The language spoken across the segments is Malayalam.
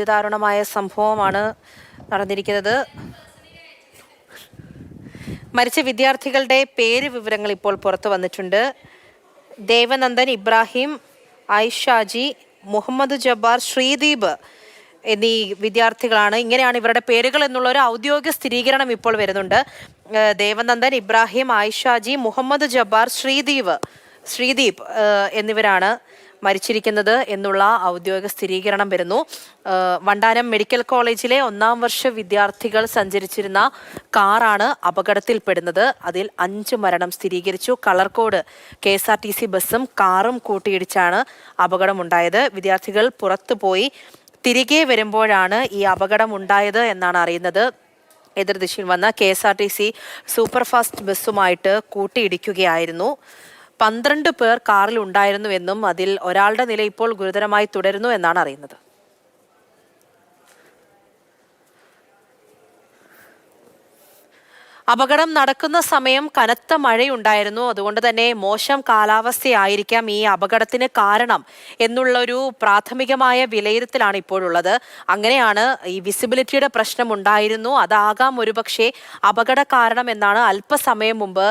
അതിദാരുണമായ സംഭവമാണ് നടന്നിരിക്കുന്നത്. മരിച്ച വിദ്യാർത്ഥികളുടെ പേര് വിവരങ്ങൾ ഇപ്പോൾ പുറത്തു വന്നിട്ടുണ്ട്. ദേവനന്ദൻ ഇബ്രാഹിം ഐഷാജി മുഹമ്മദ് ജബ്ബാർ ശ്രീദീപ് എന്നീ വിദ്യാർത്ഥികളാണ്. ഇങ്ങനെയാണ് ഇവരുടെ പേരുകൾ എന്നുള്ള ഒരു ഔദ്യോഗിക സ്ഥിരീകരണം ഇപ്പോൾ വരുന്നുണ്ട്. ദേവനന്ദൻ ഇബ്രാഹിം ആയിഷാജി മുഹമ്മദ് ജബ്ബാർ ശ്രീദീപ് ശ്രീദീപ് എന്നിവരാണ്. മരിച്ചിരിക്കുന്നത് എന്നുള്ള ഔദ്യോഗിക സ്ഥിരീകരണം വരുന്നു. വണ്ടാനം മെഡിക്കൽ കോളേജിലെ ഒന്നാം വർഷ വിദ്യാർത്ഥികൾ സഞ്ചരിച്ചിരുന്ന കാറാണ് അപകടത്തിൽപ്പെടുന്നത്. അതിൽ അഞ്ച് മരണം സ്ഥിരീകരിച്ചു. Kalarcode K S R T C ബസ്സും കാറും കൂട്ടിയിടിച്ചാണ് അപകടമുണ്ടായത്. വിദ്യാർത്ഥികൾ പുറത്തു പോയി. തിരികെ വരുമ്പോഴാണ് ഈ അപകടം ഉണ്ടായത് എന്നാണ് അറിയുന്നത്. എതിർദിശയിൽ വന്ന K S R T C superfast ബസ്സുമായിട്ട് കൂട്ടിയിടിക്കുകയായിരുന്നു. പന്ത്രണ്ട് പേർ കാറിൽ ഉണ്ടായിരുന്നുവെന്നും അതിൽ ഒരാളുടെ നില ഇപ്പോൾ ഗുരുതരമായി തുടരുന്നു എന്നാണ് അറിയുന്നത്. അപകടം നടക്കുന്ന സമയം കനത്ത മഴയുണ്ടായിരുന്നു. അതുകൊണ്ട് തന്നെ മോശം കാലാവസ്ഥയായിരിക്കാം ഈ അപകടത്തിന് കാരണം എന്നുള്ളൊരു പ്രാഥമികമായ വിലയിരുത്തലാണ് ഇപ്പോഴുള്ളത്. അങ്ങനെയാണ് ഈ വിസിബിലിറ്റിയുടെ പ്രശ്നം ഉണ്ടായിരുന്നു അതാകാം ഒരുപക്ഷെ അപകട കാരണം എന്നാണ് അല്പസമയം മുമ്പ്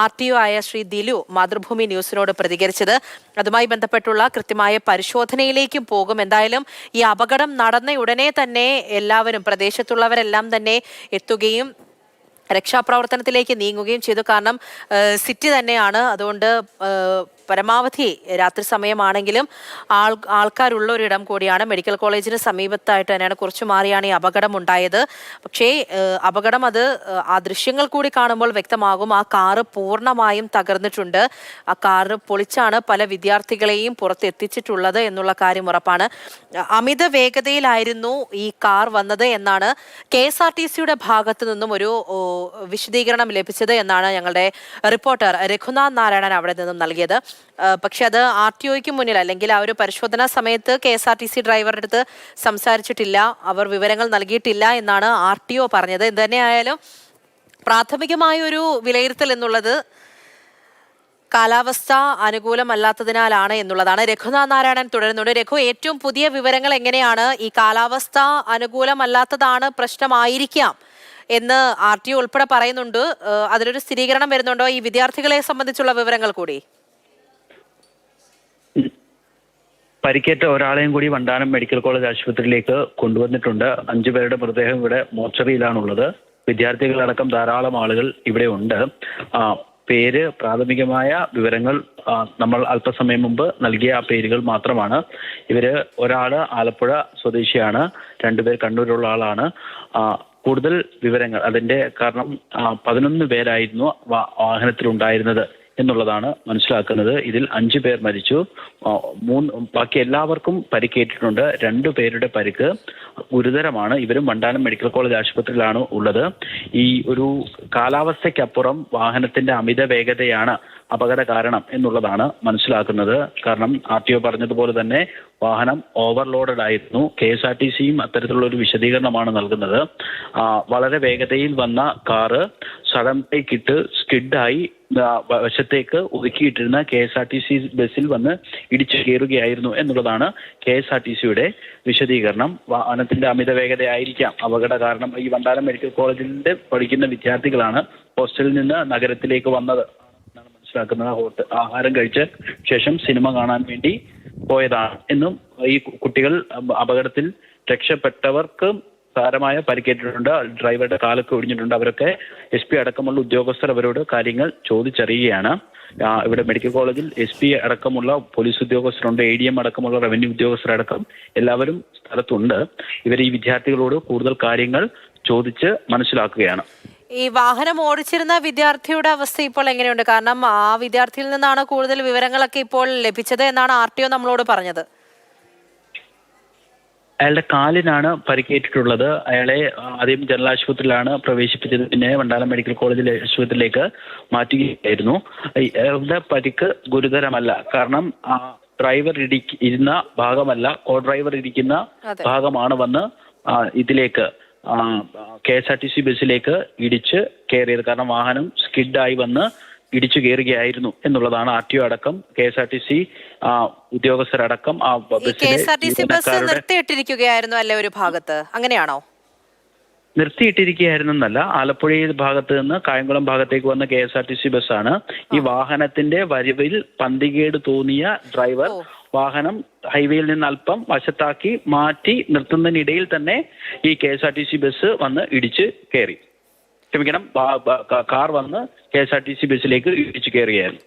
ആർ ടി ഒ ആയ ശ്രീ ദിലു മാതൃഭൂമി ന്യൂസിനോട് പ്രതികരിച്ചത്. അതുമായി ബന്ധപ്പെട്ടുള്ള കൃത്യമായ പരിശോധനയിലേക്കും പോകും. എന്തായാലും ഈ അപകടം നടന്ന ഉടനെ തന്നെ എല്ലാവരും പ്രദേശത്തുള്ളവരെല്ലാം തന്നെ എത്തുകയും രക്ഷാപ്രവർത്തനത്തിലേക്ക് നീങ്ങുകയും ചെയ്തു. കാരണം സിറ്റി തന്നെയാണ്. അതുകൊണ്ട് പരമാവധി രാത്രി സമയമാണെങ്കിലും ആൾ ആൾക്കാരുള്ള ഒരിടം കൂടിയാണ്. മെഡിക്കൽ കോളേജിന് സമീപത്തായിട്ട് തന്നെയാണ് കുറച്ച് മാറിയാണ് ഈ അപകടം ഉണ്ടായത് പക്ഷേ അപകടം അത് ആ ദൃശ്യങ്ങൾ കൂടി കാണുമ്പോൾ വ്യക്തമാകും. ആ കാറ് പൂർണമായും തകർന്നിട്ടുണ്ട്. ആ കാറ് പൊളിച്ചാണ് പല വിദ്യാർത്ഥികളെയും പുറത്തെത്തിച്ചിട്ടുള്ളത് എന്നുള്ള കാര്യം ഉറപ്പാണ്. അമിത വേഗതയിലായിരുന്നു ഈ കാർ വന്നത് എന്നാണ് കെ എസ് ആർ ടി സിയുടെ ഭാഗത്തു നിന്നും ഒരു വിശദീകരണം ലഭിച്ചത് എന്നാണ് ഞങ്ങളുടെ റിപ്പോർട്ടർ രഘുനാഥ് നാരായണൻ അവിടെ നിന്നും നൽകിയത്. പക്ഷെ അത് ആർ ടി ഒയ്ക്ക് മുന്നിൽ അല്ലെങ്കിൽ ആ ഒരു പരിശോധനാ സമയത്ത് K S R T C ഡ്രൈവറുടെ അടുത്ത് സംസാരിച്ചിട്ടില്ല. അവർ വിവരങ്ങൾ നൽകിയിട്ടില്ല എന്നാണ് ആർ ടി ഒ പറഞ്ഞത്. എന്ത് തന്നെയായാലും പ്രാഥമികമായ ഒരു വിലയിരുത്തൽ എന്നുള്ളത് കാലാവസ്ഥ അനുകൂലമല്ലാത്തതിനാലാണ് എന്നുള്ളതാണ്. രഘുനാഥ് നാരായണൻ തുടരുന്നുണ്ട്. രഘു ഏറ്റവും പുതിയ വിവരങ്ങൾ എങ്ങനെയാണ്? ഈ കാലാവസ്ഥ അനുകൂലമല്ലാത്തതാണ് പ്രശ്നമായിരിക്കാം. എന്ന് ആർ ടി ഉൾപ്പെടെ പറയുന്നുണ്ട്. അതിലൊരു സ്ഥിരീകരണം വരുന്നുണ്ടോ? ഈ വിദ്യാർത്ഥികളെ സംബന്ധിച്ചുള്ള വിവരങ്ങൾ കൂടി. പരിക്കേറ്റ ഒരാളെയും കൂടി വണ്ടാനം മെഡിക്കൽ കോളേജ് ആശുപത്രിയിലേക്ക് കൊണ്ടുവന്നിട്ടുണ്ട്. അഞ്ചു പേരുടെ മൃതദേഹം ഇവിടെ മോർച്ചറിയിലാണുള്ളത്. വിദ്യാർത്ഥികളടക്കം ധാരാളം ആളുകൾ ഇവിടെ ഉണ്ട്. പേര് പ്രാഥമികമായ വിവരങ്ങൾ നമ്മൾ അല്പസമയം മുമ്പ് നൽകിയ പേരുകൾ മാത്രമാണ്. ഇവർ ഒരാൾ ആലപ്പുഴ സ്വദേശിയാണ്. രണ്ടുപേർ കണ്ണൂരുള്ള ആളാണ്. കൂടുതൽ വിവരങ്ങൾ അതിന്റെ കാരണം പതിനൊന്ന് പേരായിരുന്നു വാഹനത്തിലുണ്ടായിരുന്നത് എന്നുള്ളതാണ് മനസ്സിലാക്കുന്നത്. ഇതിൽ അഞ്ചു പേർ മരിച്ചു. മൂന്ന് ബാക്കി എല്ലാവർക്കും പരിക്കേറ്റിട്ടുണ്ട്. രണ്ടു പേരുടെ പരിക്ക് ഗുരുതരമാണ്. ഇവരും വണ്ടാനം മെഡിക്കൽ കോളേജ് ആശുപത്രിയിലാണ് ഉള്ളത്. ഈ ഒരു കാലാവസ്ഥയ്ക്കപ്പുറം വാഹനത്തിന്റെ അമിത വേഗതയാണ് അപകട കാരണം എന്നുള്ളതാണ് മനസ്സിലാക്കുന്നത്. കാരണം ആർ ടി ഒ പറഞ്ഞതുപോലെ തന്നെ വാഹനം ഓവർലോഡഡ് ആയിരുന്നു കെ എസ് ആർ ടി സിയും അത്തരത്തിലുള്ള ഒരു വിശദീകരണമാണ് നൽകുന്നത്. വളരെ വേഗതയിൽ വന്ന കാറ് സഡൻ ബ്രേക്ക് ഇട്ട് സ്കിഡായി വശത്തേക്ക് ഒതുക്കിയിട്ടിരുന്ന K S R T C ബസ്സിൽ വന്ന് ഇടിച്ചു കയറുകയായിരുന്നു എന്നുള്ളതാണ് കെ എസ് ആർ ടി സിയുടെ വിശദീകരണം. വാഹനത്തിന്റെ അമിത വേഗതയായിരിക്കാം. അപകട കാരണം ഈ വണ്ടാരം മെഡിക്കൽ കോളേജിൽ പഠിക്കുന്ന വിദ്യാർത്ഥികളാണ് ഹോസ്റ്റലിൽ നിന്ന് നഗരത്തിലേക്ക് വന്നത്. മനസ്സിലാക്കുന്നത് ഹോട്ട് ആഹാരം കഴിച്ച ശേഷം സിനിമ കാണാൻ വേണ്ടി പോയതാണ്. എന്നും ഈ കുട്ടികൾ അപകടത്തിൽ രക്ഷപ്പെട്ടവർക്ക് സാരമായ പരിക്കേറ്റിട്ടുണ്ട്. ഡ്രൈവറുടെ കാലൊക്കെ ഒടിഞ്ഞിട്ടുണ്ട്. അവരൊക്കെ എസ് പി അടക്കമുള്ള ഉദ്യോഗസ്ഥർ അവരോട് കാര്യങ്ങൾ ചോദിച്ചറിയുകയാണ്. ഇവിടെ മെഡിക്കൽ കോളേജിൽ എസ് പി അടക്കമുള്ള പോലീസ് ഉദ്യോഗസ്ഥരുണ്ട്. എ ഡി എം അടക്കമുള്ള റവന്യൂ ഉദ്യോഗസ്ഥരടക്കം എല്ലാവരും സ്ഥലത്തുണ്ട്. ഇവർ ഈ വിദ്യാർത്ഥികളോട് കൂടുതൽ കാര്യങ്ങൾ ചോദിച്ച് മനസ്സിലാക്കുകയാണ്. ഈ വാഹനം ഓടിച്ചിരുന്ന വിദ്യാർത്ഥിയുടെ അവസ്ഥ ഇപ്പോൾ എങ്ങനെയുണ്ട്? കാരണം ആ വിദ്യാർത്ഥിയിൽ നിന്നാണ് കൂടുതൽ വിവരങ്ങളൊക്കെ ഇപ്പോൾ ലഭിച്ചത് എന്നാണ് ആർ ടി ഒ നമ്മളോട് പറഞ്ഞത്. അയാളുടെ കാലിനാണ് പരിക്കേറ്റിട്ടുള്ളത്. അയാളെ ആദ്യം ജനറൽ ആശുപത്രിയിലാണ് പ്രവേശിപ്പിച്ചത്. പിന്നെ വണ്ടാനം മെഡിക്കൽ കോളേജിലെ ആശുപത്രിയിലേക്ക് മാറ്റുകയായിരുന്നു. അയാളുടെ പരിക്ക് ഗുരുതരമല്ല. കാരണം ആ ഡ്രൈവർ ഇരിക്കുന്ന ഭാഗമല്ല കോ ഡ്രൈവർ ഇരിക്കുന്ന ഭാഗമാണ് വന്ന് ഇതിലേക്ക് K S R T C ബസ്സിലേക്ക് ഇടിച്ച് കയറിയത്. കാരണം വാഹനം സ്കിഡായി വന്ന് ഇടിച്ചു കയറുകയായിരുന്നു എന്നുള്ളതാണ് ആർ ടി ഒ അടക്കം K S R T C ഉദ്യോഗസ്ഥരടക്കം ആ ബ- ഈ K S R T C bus നിർത്തിയിട്ടിരിക്കുകയായിരുന്നു അല്ലേ ഒരു ഭാഗത്ത്? അങ്ങനെയാണോ? നിർത്തിയിട്ടിരിക്കുകയായിരുന്നെന്നല്ല. ആലപ്പുഴ ഭാഗത്ത് നിന്ന് കായംകുളം ഭാഗത്തേക്ക് വന്ന K S R T C ബസ്സാണ്. ഈ വാഹനത്തിന്റെ വരിവിൽ പന്തികേട് തോന്നിയ ഡ്രൈവർ. വാഹനം ഹൈവേയിൽ നിന്ന് അല്പം വശത്താക്കി മാറ്റി നിർത്തുന്നതിനിടയിൽ തന്നെ ഈ K S R T C bus വന്ന് ഇടിച്ച് കയറി ക്ഷമിക്കണം കാർ വന്ന് K S R T C ബസ്സിലേക്ക് ഇടിച്ചു കയറിയായിരുന്നു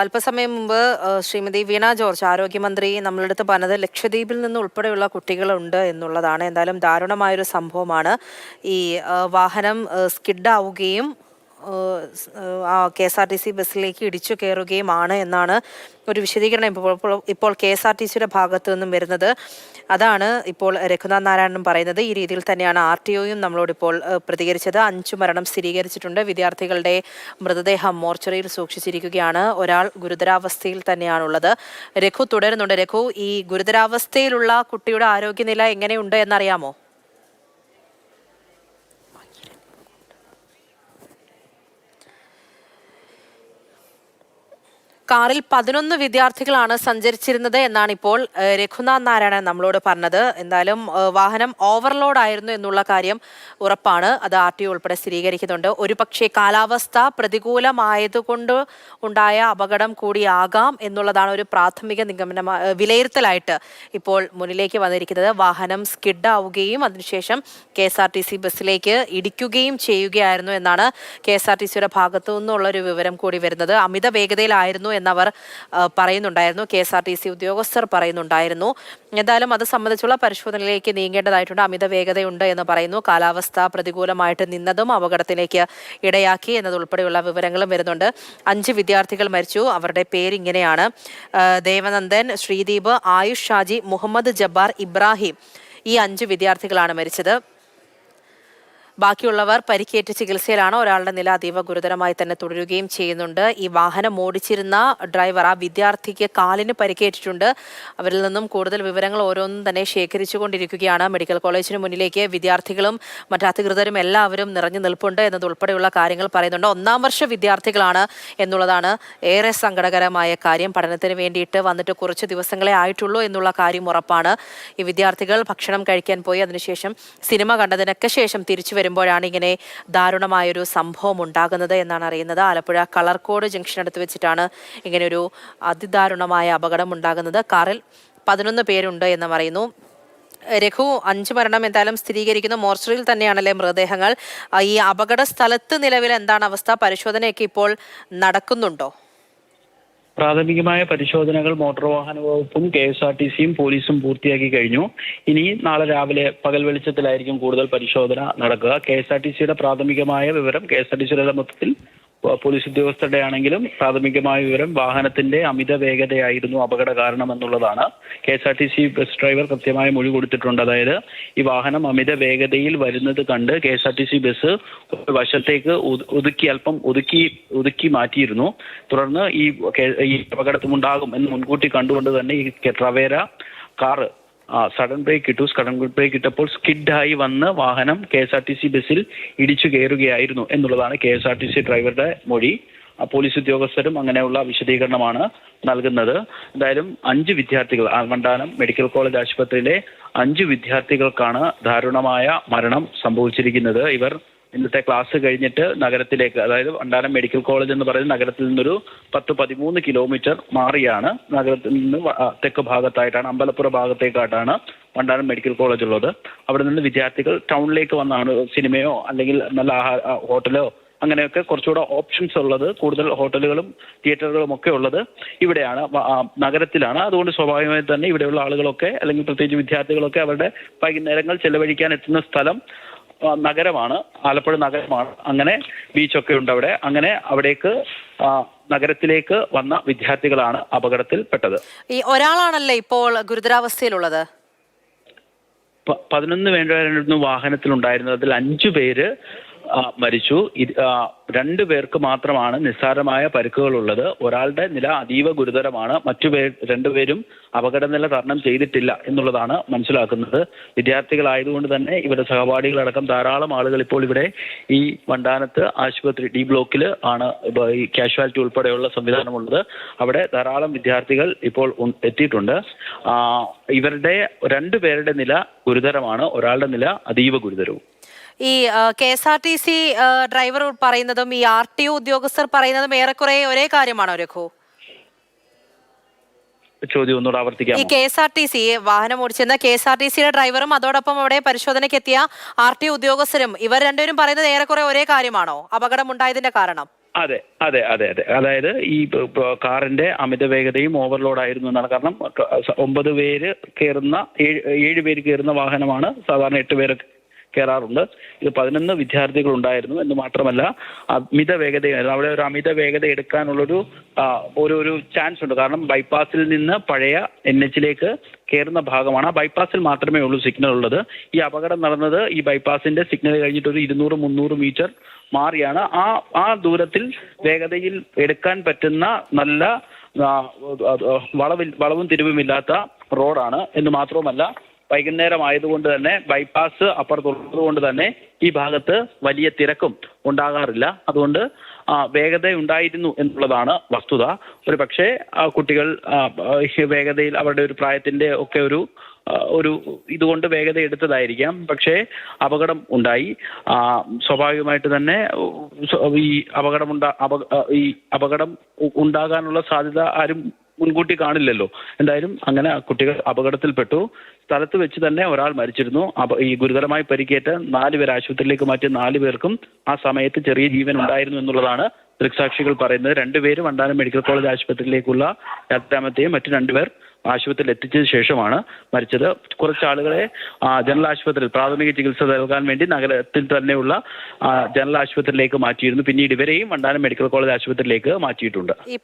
അല്പസമയം മുമ്പ് ശ്രീമതി വീണ ജോർജ് ആരോഗ്യമന്ത്രി നമ്മളടുത്ത് പറഞ്ഞത് ലക്ഷദ്വീപിൽ നിന്ന് ഉൾപ്പെടെയുള്ള കുട്ടികളുണ്ട് എന്നുള്ളതാണ്. എന്തായാലും ദാരുണമായൊരു സംഭവമാണ്. ഈ വാഹനം skid സ്കിഡാവുകയും K S R T C ബസ്സിലേക്ക് ഇടിച്ചു കയറുകയുമാണ് എന്നാണ് ഒരു വിശദീകരണം ഇപ്പോൾ ഇപ്പോൾ- കെ എസ് ആർ ടി സിയുടെ ഭാഗത്തു നിന്നും വരുന്നത്. അതാണ് ഇപ്പോൾ രഘുനാഥ് നാരായണൻ പറയുന്നത്. ഈ രീതിയിൽ തന്നെയാണ് ആർ ടി ഒയും നമ്മളോട് ഇപ്പോൾ പ്രതികരിച്ചത്. അഞ്ചു മരണം സ്ഥിരീകരിച്ചിട്ടുണ്ട്. വിദ്യാർത്ഥികളുടെ മൃതദേഹം മോർച്ചറിയിൽ സൂക്ഷിച്ചിരിക്കുകയാണ്. ഒരാൾ ഗുരുതരാവസ്ഥയിൽ തന്നെയാണുള്ളത്. രഘു തുടരുന്നുണ്ട്. രഘു ഈ ഗുരുതരാവസ്ഥയിലുള്ള കുട്ടിയുടെ ആരോഗ്യനില എങ്ങനെയുണ്ട് എന്നറിയാമോ? കാറിൽ പതിനൊന്ന് വിദ്യാർത്ഥികളാണ് സഞ്ചരിച്ചിരുന്നത് എന്നാണ് ഇപ്പോൾ രഘുനാഥ് നാരായണൻ നമ്മളോട് പറഞ്ഞത്. എന്തായാലും വാഹനം ഓവർലോഡ് ആയിരുന്നു എന്നുള്ള കാര്യം ഉറപ്പാണ്. അത് ആർ ടി ഉൾപ്പെടെ സ്ഥിരീകരിക്കുന്നുണ്ട്. ഒരുപക്ഷെ കാലാവസ്ഥ പ്രതികൂലമായതുകൊണ്ട് ഉണ്ടായ അപകടം കൂടിയാകാം എന്നുള്ളതാണ് ഒരു പ്രാഥമിക നിഗമന വിലയിരുത്തലായിട്ട് ഇപ്പോൾ മുന്നിലേക്ക് വന്നിരിക്കുന്നത്. വാഹനം സ്കിഡ് ആവുകയും അതിനുശേഷം K S R T C ബസ്സിലേക്ക് ഇടിക്കുകയും ചെയ്യുകയായിരുന്നു എന്നാണ് കെ എസ് ആർ ടി സിയുടെ ഭാഗത്തു നിന്നുള്ള ഒരു വിവരം കൂടി വരുന്നത്. അമിത വേഗതയിലായിരുന്നു എന്നവർ പറയുന്നുണ്ടായിരുന്നു. K S R T C ഉദ്യോഗസ്ഥർ പറയുന്നുണ്ടായിരുന്നു. എന്തായാലും അത് സംബന്ധിച്ചുള്ള പരിശോധനയിലേക്ക് നീങ്ങേണ്ടതായിട്ടുണ്ട്. അമിത വേഗതയുണ്ട് എന്ന് പറയുന്നു. കാലാവസ്ഥ പ്രതികൂലമായിട്ട് നിന്നതും അപകടത്തിലേക്ക് ഇടയാക്കി എന്നതുൾപ്പെടെയുള്ള വിവരങ്ങളും വരുന്നുണ്ട്. അഞ്ച് വിദ്യാർത്ഥികൾ മരിച്ചു. അവരുടെ പേരിങ്ങനെയാണ്. ദേവനന്ദൻ ശ്രീദീപ് ആയുഷ് ഷാജി മുഹമ്മദ് ജബ്ബാർ ഇബ്രാഹിം ഈ അഞ്ച് വിദ്യാർത്ഥികളാണ് മരിച്ചത്. ബാക്കിയുള്ളവർ പരിക്കേറ്റ് ചികിത്സയിലാണ് ഒരാളുടെ നില അതീവ ഗുരുതരമായി തന്നെ തുടരുകയും ചെയ്യുന്നുണ്ട്. ഈ വാഹനം ഓടിച്ചിരുന്ന ഡ്രൈവർ ആ വിദ്യാർത്ഥിക്ക് കാലിന് പരിക്കേറ്റിട്ടുണ്ട്. അവരിൽ നിന്നും കൂടുതൽ വിവരങ്ങൾ ഓരോന്നും തന്നെ ശേഖരിച്ചുകൊണ്ടിരിക്കുകയാണ്. മെഡിക്കൽ കോളേജിന് മുന്നിലേക്ക് വിദ്യാർത്ഥികളും മറ്റു അധികൃതരും എല്ലാവരും നിറഞ്ഞു നിൽപ്പുണ്ട് എന്നതുൾപ്പെടെയുള്ള കാര്യങ്ങൾ പറയുന്നുണ്ട്. ഒന്നാം വർഷ വിദ്യാർത്ഥികളാണ് എന്നുള്ളതാണ് ഏറെ സങ്കടകരമായ കാര്യം. പഠനത്തിന് വേണ്ടിയിട്ട് വന്നിട്ട് കുറച്ച് ദിവസങ്ങളെ ആയിട്ടുള്ളൂ എന്നുള്ള കാര്യം ഉറപ്പാണ്. ഈ വിദ്യാർത്ഥികൾ ഭക്ഷണം കഴിക്കാൻ പോയി. അതിനുശേഷം സിനിമ കണ്ടതിനൊക്കെ ശേഷം തിരിച്ചു വരുമ്പോഴാണ് ഇങ്ങനെ ദാരുണമായൊരു സംഭവം ഉണ്ടാകുന്നത് എന്നാണ് അറിയുന്നത്. ആലപ്പുഴ കളർക്കോട് ജംഗ്ഷനടുത്ത് വെച്ചിട്ടാണ് ഇങ്ങനെ ഒരു അതിദാരുണമായ അപകടം ഉണ്ടാകുന്നത്. കാറിൽ പതിനൊന്ന് പേരുണ്ട് എന്ന് പറയുന്നു. രഘു അഞ്ച് മരണം എന്തായാലും സ്ഥിരീകരിക്കുന്ന. മോർച്ചറിയിൽ തന്നെയാണല്ലേ മൃതദേഹങ്ങൾ. ഈ അപകട സ്ഥലത്ത് നിലവിൽ എന്താണ് അവസ്ഥ? പരിശോധനയൊക്കെ ഇപ്പോൾ നടക്കുന്നുണ്ടോ? പ്രാഥമികമായ പരിശോധനകൾ മോട്ടോർ വാഹന വകുപ്പും കെ എസ് ആർ ടി സിയും പോലീസും പൂർത്തിയാക്കി കഴിഞ്ഞു. ഇനി നാളെ രാവിലെ പകൽ വെളിച്ചത്തിലായിരിക്കും കൂടുതൽ പരിശോധന നടക്കുക. കെ എസ് ആർ ടി സിയുടെ പ്രാഥമികമായ വിവരം കെ എസ് ആർ ടി സിയുടെ മൊത്തത്തിൽ പോലീസ് ഉദ്യോഗസ്ഥരുടെ ആണെങ്കിലും പ്രാഥമികമായ വിവരം വാഹനത്തിന്റെ അമിത വേഗതയായിരുന്നു അപകട കാരണം എന്നുള്ളതാണ് K S R T C bus driver കൃത്യമായ മൊഴി കൊടുത്തിട്ടുണ്ട്. അതായത് ഈ വാഹനം അമിത വേഗതയിൽ വരുന്നത് കണ്ട് K S R T C bus വശത്തേക്ക് ഒതു- ഒതുക്കി അല്പം ഒതുക്കി ഒതുക്കി മാറ്റിയിരുന്നു. തുടർന്ന് ഈ ഈ അപകടമുണ്ടാകും എന്ന് മുൻകൂട്ടി കണ്ടുകൊണ്ട് തന്നെ ഈ ട്രവേര കാറ് സഡൻ ബ്രേക്ക് ഇട്ടു. സഡൻ ബ്രേക്ക് ഇട്ടപ്പോൾ സ്കിഡായി വന്ന് വാഹനം K S R T C ബസ്സിൽ ഇടിച്ചു കയറുകയായിരുന്നു എന്നുള്ളതാണ് K S R T C ഡ്രൈവറുടെ മൊഴി. പോലീസ് ഉദ്യോഗസ്ഥരും അങ്ങനെയുള്ള വിശദീകരണമാണ് നൽകുന്നത്. എന്തായാലും അഞ്ച് വിദ്യാർത്ഥികൾ ആൽമണ്ടാനം മെഡിക്കൽ കോളേജ് ആശുപത്രിയിലെ അഞ്ച് വിദ്യാർത്ഥികൾക്കാണ് ദാരുണമായ മരണം സംഭവിച്ചിരിക്കുന്നത്. ഇവർ ഇന്നത്തെ ക്ലാസ് കഴിഞ്ഞിട്ട് നഗരത്തിലേക്ക് അതായത് വണ്ടാനം മെഡിക്കൽ കോളേജ് എന്ന് പറയുന്ന നഗരത്തിൽ നിന്നൊരു പത്ത് പതിമൂന്ന് കിലോമീറ്റർ മാറിയാണ് നഗരത്തിൽ നിന്ന് തെക്ക് ഭാഗത്തായിട്ടാണ് അമ്പലപ്പുറ ഭാഗത്തേക്കായിട്ടാണ് വണ്ടാനം മെഡിക്കൽ കോളേജ് ഉള്ളത്. അവിടെ നിന്ന് വിദ്യാർത്ഥികൾ ടൗണിലേക്ക് വന്നാണ് സിനിമയോ അല്ലെങ്കിൽ നല്ല ആഹാര ഹോട്ടലോ അങ്ങനെയൊക്കെ കുറച്ചുകൂടെ ഓപ്ഷൻസ് ഉള്ളത്. കൂടുതൽ ഹോട്ടലുകളും തിയേറ്ററുകളും ഒക്കെ ഉള്ളത് ഇവിടെയാണ്. നഗരത്തിലാണ്. അതുകൊണ്ട് സ്വാഭാവികമായി തന്നെ ഇവിടെയുള്ള ആളുകളൊക്കെ അല്ലെങ്കിൽ പ്രത്യേകിച്ച് വിദ്യാർത്ഥികളൊക്കെ അവരുടെ വൈകുന്നേരങ്ങൾ ചെലവഴിക്കാൻ എത്തുന്ന സ്ഥലം നഗരമാണ്. ആലപ്പുഴ നഗരമാണ്. അങ്ങനെ ബീച്ചൊക്കെ ഉണ്ട് അവിടെ. അങ്ങനെ അവിടേക്ക് നഗരത്തിലേക്ക് വന്ന വിദ്യാർത്ഥികളാണ് അപകടത്തിൽ പെട്ടത് ഈ ഒരാളാണല്ലേ ഇപ്പോൾ ഗുരുതരാവസ്ഥയിലുള്ളത്? പതിനൊന്ന് പേരായിരുന്നു വാഹനത്തിലുണ്ടായിരുന്നത്. അതിൽ അഞ്ചു പേര് മരിച്ചു. രണ്ടു പേർക്ക് മാത്രമാണ് നിസ്സാരമായ പരിക്കുകൾ ഉള്ളത് ഒരാളുടെ നില അതീവ ഗുരുതരമാണ്. മറ്റു പേർ രണ്ടുപേരും അപകടനില തരണം ചെയ്തിട്ടില്ല എന്നുള്ളതാണ് മനസ്സിലാക്കുന്നത്. വിദ്യാർത്ഥികളായതുകൊണ്ട് തന്നെ ഇവരുടെ സഹപാഠികളടക്കം ധാരാളം ആളുകൾ ഇപ്പോൾ ഇവിടെ ഈ വണ്ടാനത്ത് ആശുപത്രി ഡി ബ്ലോക്കിൽ ആണ് ഈ കാഷ്വാലിറ്റി ഉൾപ്പെടെയുള്ള സംവിധാനമുള്ളത്. അവിടെ ധാരാളം വിദ്യാർത്ഥികൾ ഇപ്പോൾ എത്തിയിട്ടുണ്ട്. ഇവരുടെ രണ്ടുപേരുടെ നില ഗുരുതരമാണ്. ഒരാളുടെ നില അതീവ ഗുരുതരവും. ഈ K S R T C driver പറയുന്നതും ഈ ആർ ടി ഒ ഉദ്യോഗസ്ഥർ പറയുന്നതും ഏറെക്കുറെ ഒരേ കാര്യമാണോ രഘു? ചോദ്യം ഒന്നുകൂടെ ഈ ആവർത്തിക്കാം K S R T C വാഹനം ഓടിച്ചിരുന്ന കെ എസ് ആർ ടി സിയുടെ ഡ്രൈവറും അതോടൊപ്പം അവിടെ പരിശോധനയ്ക്ക് എത്തിയ ആർ ടി ഉദ്യോഗസ്ഥരും ഇവർ രണ്ടുപേരും പറയുന്നത് ഏറെക്കുറെ ഒരേ കാര്യമാണോ? അപകടം ഉണ്ടായതിന്റെ കാരണം. അതെ അതെ അതെ അതെ. അതായത് ഈ കാറിന്റെ അമിത വേഗതയും ഓവർലോഡ് ആയിരുന്നു എന്നാണ്. കാരണം ഒമ്പത് പേര് കയറുന്ന ഏഴ് ഏഴ് പേര് കയറുന്ന വാഹനമാണ് സാധാരണ എട്ട് പേര് കയറാറുണ്ട്. ഇത് പതിനൊന്ന് വിദ്യാർത്ഥികൾ ഉണ്ടായിരുന്നു എന്ന് മാത്രമല്ല അമിത വേഗതയായിരുന്നു അവിടെ ഒരു അമിത വേഗത എടുക്കാനുള്ളൊരു ഒരു ഒരു ചാൻസ് ഉണ്ട്. കാരണം ബൈപ്പാസിൽ നിന്ന് പഴയ എൻ എച്ചിലേക്ക് കയറുന്ന ഭാഗമാണ്. ആ ബൈപ്പാസിൽ മാത്രമേ ഉള്ളൂ സിഗ്നൽ ഉള്ളത്. ഈ അപകടം നടന്നത് ഈ ബൈപ്പാസിന്റെ സിഗ്നൽ കഴിഞ്ഞിട്ട് ഒരു ഇരുന്നൂറ് മുന്നൂറ് മീറ്റർ മാറിയാണ്. ആ ആ ദൂരത്തിൽ വേഗതയിൽ എടുക്കാൻ പറ്റുന്ന നല്ല വളവിൽ വളവും തിരിവുമില്ലാത്ത റോഡാണ്. എന്ന് മാത്രവുമല്ല വൈകുന്നേരം ആയതുകൊണ്ട് തന്നെ ബൈപ്പാസ് അപ്പുറത്തുള്ളത് കൊണ്ട് തന്നെ ഈ ഭാഗത്ത് വലിയ തിരക്കും ഉണ്ടാകാറില്ല. അതുകൊണ്ട് വേഗത ഉണ്ടായിരുന്നു എന്നുള്ളതാണ് വസ്തുത. ഒരു പക്ഷേ കുട്ടികൾ വേഗതയിൽ അവരുടെ ഒരു പ്രായത്തിന്റെ ഒക്കെ ഒരു ഒരു ഇതുകൊണ്ട് വേഗത എടുത്തതായിരിക്കാം. പക്ഷേ അപകടം ഉണ്ടായി. സ്വാഭാവികമായിട്ട് തന്നെ ഈ അപകടമുണ്ടാ അപ ഈ അപകടം ഉണ്ടാകാനുള്ള സാധ്യത ആരും മുൻകൂട്ടി കാണില്ലല്ലോ. എന്തായാലും അങ്ങനെ കുട്ടികൾ അപകടത്തിൽപ്പെട്ടു. സ്ഥലത്ത് വെച്ച് തന്നെ ഒരാൾ മരിച്ചിരുന്നു. ഈ ഗുരുതരമായി പരിക്കേറ്റ് നാല് പേർ ആശുപത്രിയിലേക്ക് മാറ്റിയ നാല് പേർക്കും ആ സമയത്ത് ചെറിയ ജീവൻ ഉണ്ടായിരുന്നു എന്നുള്ളതാണ് ദൃക്സാക്ഷികൾ പറയുന്നത്. രണ്ടുപേരും വണ്ടാനം മെഡിക്കൽ കോളേജ് ആശുപത്രിയിലേക്കുള്ള യാത്രാമത്തെയും മറ്റു രണ്ടുപേർ ആശുപത്രിയിൽ എത്തിച്ചതിന് ശേഷമാണ് മരിച്ചത്. കുറച്ച് ആളുകളെ ജനറൽ ആശുപത്രിയിൽ പ്രാഥമിക ചികിത്സ നൽകാൻ വേണ്ടി നഗരത്തിൽ തന്നെയുള്ള ജനറൽ ആശുപത്രിയിലേക്ക് മാറ്റിയിരുന്നു. പിന്നീട് ഇവരെയും വണ്ടാനം മെഡിക്കൽ കോളേജ് ആശുപത്രിയിലേക്ക് മാറ്റിയിട്ടുണ്ട്.